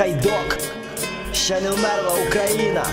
Це скайдок, ще не вмерла Україна.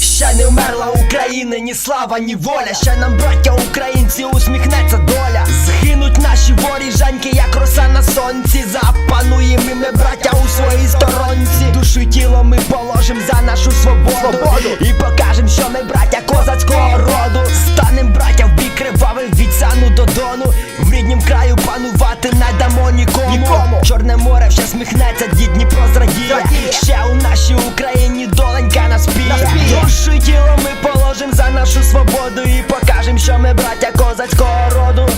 Ще не вмерла Україна, ні слава, ні воля. Ще нам, браття українці, усміхнеться доля. Згинуть наші воріжаньки, як роса на сонці. Запануємо ми, браття, у своїй сторонці. Душу і тіло ми положим за нашу свободу. І покажем, що ми браття козацького роду. Станем браття в бік кривавим від сану до дону. В ріднім краю панувати не дамо нікому. Чорне море вже сміхнеться, дід Дніпро зрадіє. Ще у нашій Україні доленька наспіє. Наспіє. Душу і тіло ми положим за нашу свободу і покажем, що ми браття козацького роду.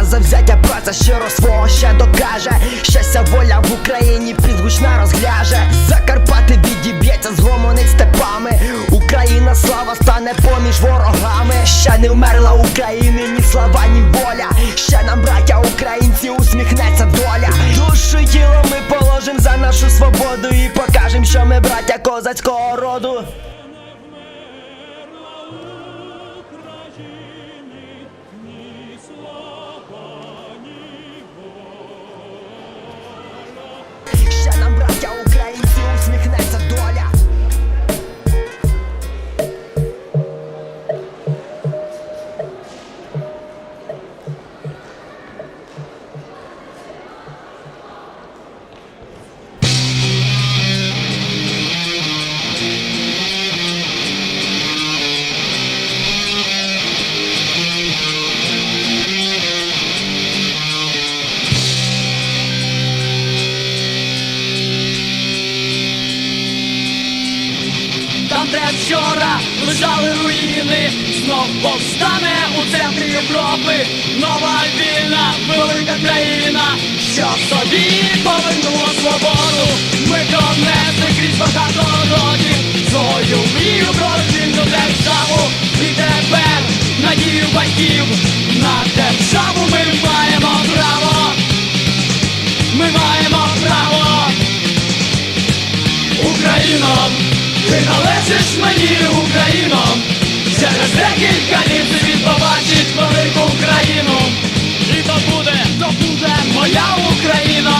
А завзяття праця щиро свого ще докаже. Щастя воля в Україні підгучна розгляже. Закарпати відіб'ється з гомонить степами. Україна слава стане поміж ворогами. Ще не вмерла України, ні слава, ні воля. Ще нам, браття українці, усміхнеться доля. Душу і тіло ми положим за нашу свободу і покажем, що ми браття козацького роду. Лежали руїни, знов повстане у центрі Європи. Нова вільна, велика країна, що собі повернула свободу. Ми донесли крізь багато років декілька літ світ побачить велику Україну. І то буде, то буде моя Україна.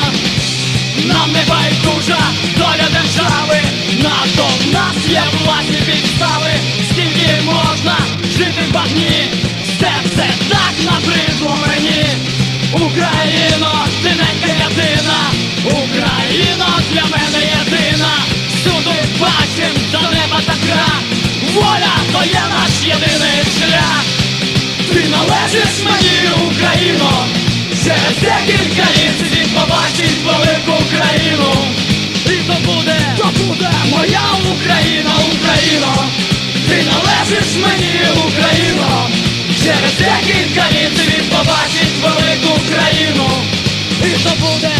Нам не байдужа доля держави, на то в нас є власні підстави, скільки можна жити в багні, все це так набридло мені. Україно, ти ненька єдина, Україно для мене єдина. Всюди бачим до неба та гра. Воля то є наш єдиний шлях. Ти належиш мені, Україно, через декілька літ світ побачить велику країну. І то буде, то буде моя Україна, Україно. Ти належиш мені, Україно, через декілька літ світ побачить велику країну. І то буде,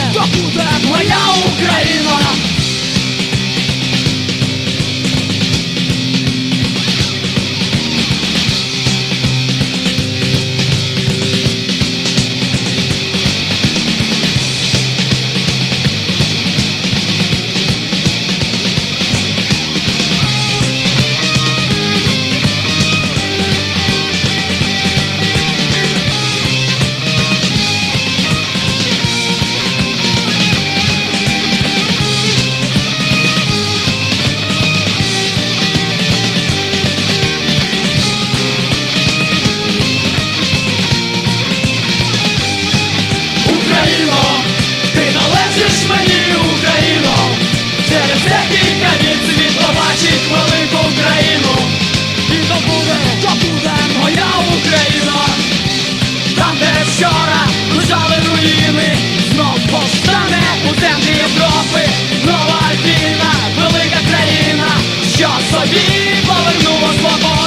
світ велику Україну І то буде, то буде моя Україна, там, де вчора лежали руїни, знов повстане у темні Європи, нова війна, велика країна, що собі повернула свободу.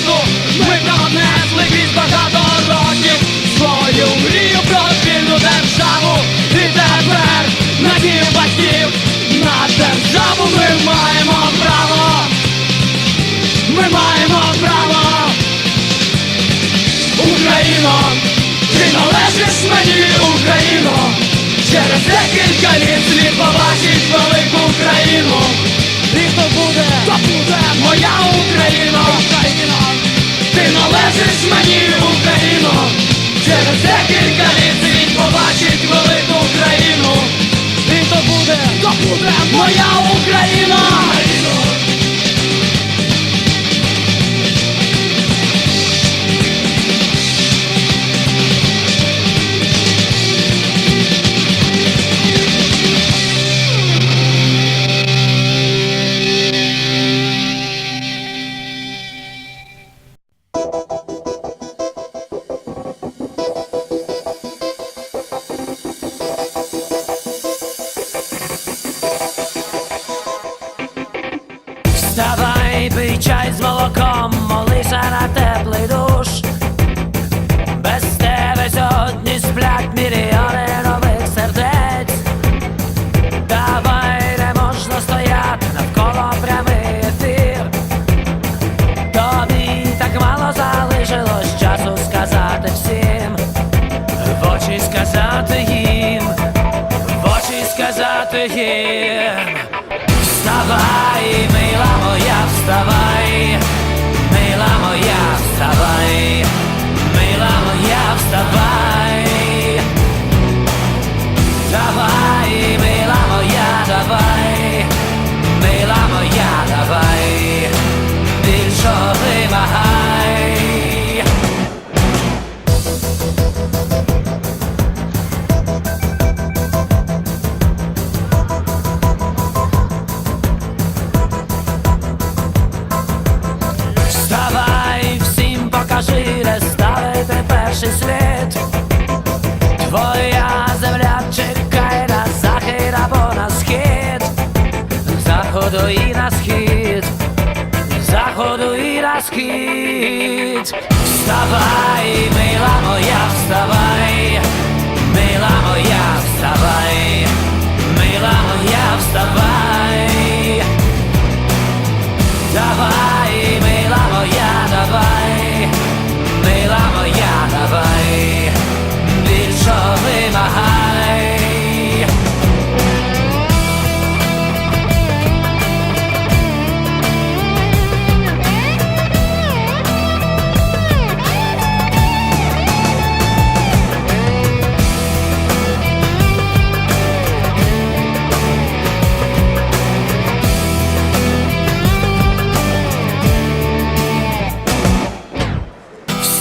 Декілька літ побачить велику країну. І то буде, то буде моя Україна, Україна, ти належиш мені, Україно, через декілька літ світ побачить велику країну. І буде моя Україна. Сказати їм, в очі сказати їм. Вставай, мила моя, вставай, мила моя, вставай, мила моя, вставай. Схід. Вставай, мила моя, вставай, мила моя, вставай, мила моя, вставай.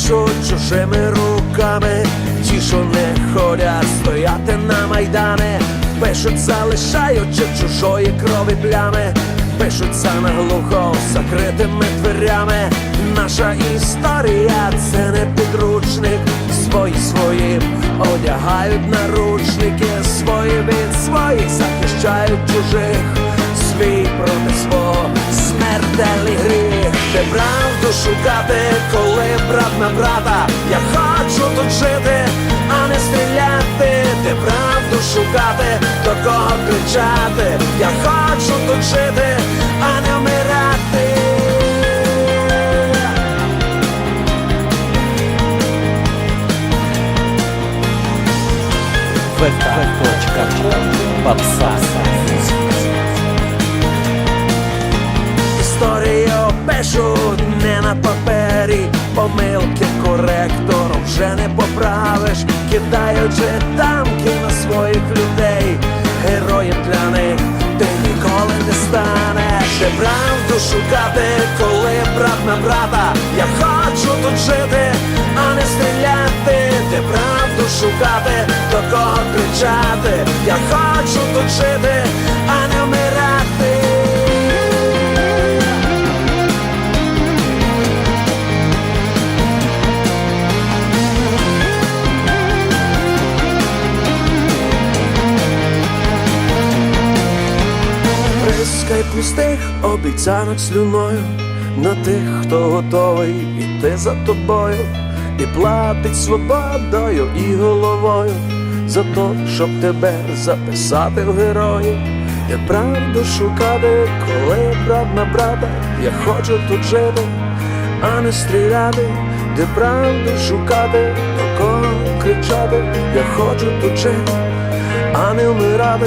Пишуть чужими руками, ті, що не ходять стояти на майдани, пишуть, залишаючи чужої крові плями, пишуться наглухо закритими дверями. Наша історія це не підручник, свої своїм одягають наручники, свої від своїх захищають чужих, свій проти свого смертельний гріх, де правду шукати, коли брат на брата. Я хочу тут жити, а не стріляти, де правду шукати, до кого кричати. Я хочу тут жити, а не вмирати. Історію не на папері, помилки коректором вже не поправиш, кидаючи тамки на своїх людей, героєм для них ти ніколи не станеш. Де правду шукати, коли брат на брата. Я хочу тут жити, а не стріляти, де правду шукати, до кого кричати. Я хочу тут жити, а не вмирати. Пустих обіцянок слюною на тих, хто готовий іти за тобою, і платить свободою і головою за то, щоб тебе записати в герої. Де правду шукати, коли брат на брата, я хочу тут жити, а не стріляти, де правду шукати, до кого кричати, я хочу тут жити а не вмирати,